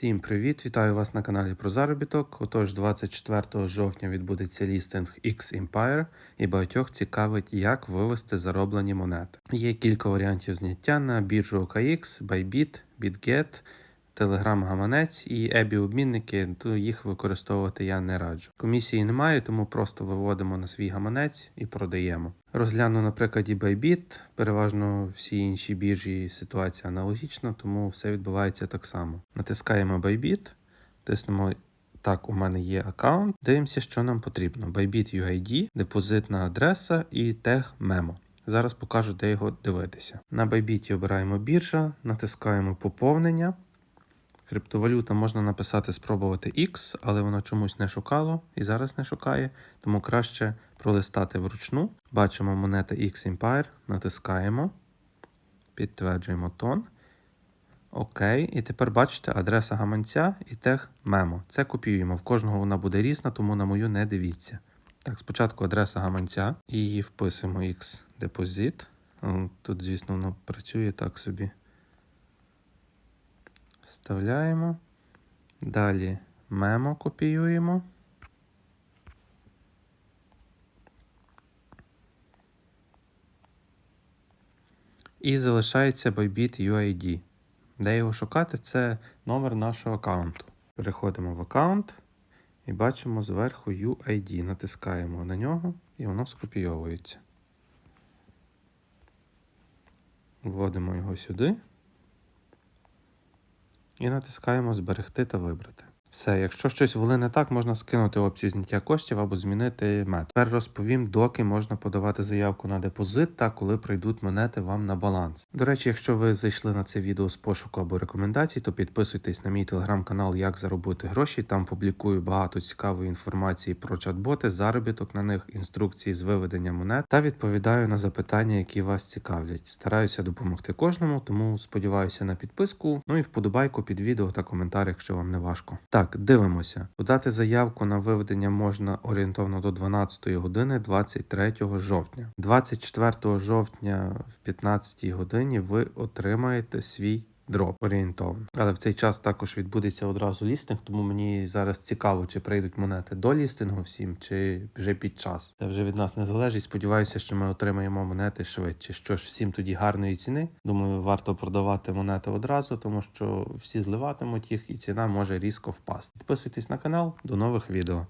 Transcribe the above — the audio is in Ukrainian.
Всім привіт! Вітаю вас на каналі про заробіток. Отож, 24 жовтня відбудеться лістинг X Empire і багатьох цікавить, як вивести зароблені монети. Є кілька варіантів зняття на біржу OKX, Bybit, BitGet, Telegram гаманець і EBI обмінники, то їх використовувати я не раджу. Комісії немає, тому просто виводимо на свій гаманець і продаємо. Розгляну на прикладі Bybit, переважно всі інші біржі ситуація аналогічна, тому все відбувається так само. Натискаємо Bybit, тиснемо так, у мене є аккаунт. Дивимося, що нам потрібно. Bybit UID, депозитна адреса і тег Memo. Зараз покажу, де його дивитися. На Bybit обираємо біржа, натискаємо поповнення. Криптовалюта можна написати спробувати X, але воно чомусь не шукало і зараз не шукає, тому краще пролистати вручну. Бачимо монета X Empire, натискаємо, підтверджуємо тон. Окей, і тепер бачите адреса гаманця і тег мемо. Це копіюємо. В кожного вона буде різна, тому на мою не дивіться. Так, спочатку адреса гаманця і вписуємо X депозит. Тут, звісно, воно працює так собі. Вставляємо. Далі мемо копіюємо. І залишається Bybit UID. Де його шукати? Це номер нашого аккаунту. Переходимо в аккаунт і бачимо зверху UID. Натискаємо на нього і воно скопійовується. Вводимо його сюди. І натискаємо Зберегти та вибрати. Все, якщо щось ввели не так, можна скинути опцію зняття коштів або змінити мет. Тепер розповім, доки можна подавати заявку на депозит та коли прийдуть монети вам на баланс. До речі, якщо ви зайшли на це відео з пошуку або рекомендацій, то підписуйтесь на мій телеграм-канал Як заробити гроші. Там публікую багато цікавої інформації про чат-боти, заробіток на них, інструкції з виведення монет та відповідаю на запитання, які вас цікавлять. Стараюся допомогти кожному, тому сподіваюся на підписку. Ну і вподобайку під відео та коментар, якщо вам не важко. Так, дивимося. Подати заявку на виведення можна орієнтовно до 12 години 23 жовтня. 24 жовтня в 15 годині ви отримаєте свій дроп орієнтовно. Але в цей час також відбудеться одразу лістинг, тому мені зараз цікаво, чи прийдуть монети до лістингу всім, чи вже під час. Це вже від нас не залежить. Сподіваюся, що ми отримаємо монети швидше. Що ж, всім тоді гарної ціни. Думаю, варто продавати монети одразу, тому що всі зливатимуть їх, і ціна може різко впасти. Підписуйтесь на канал, до нових відео.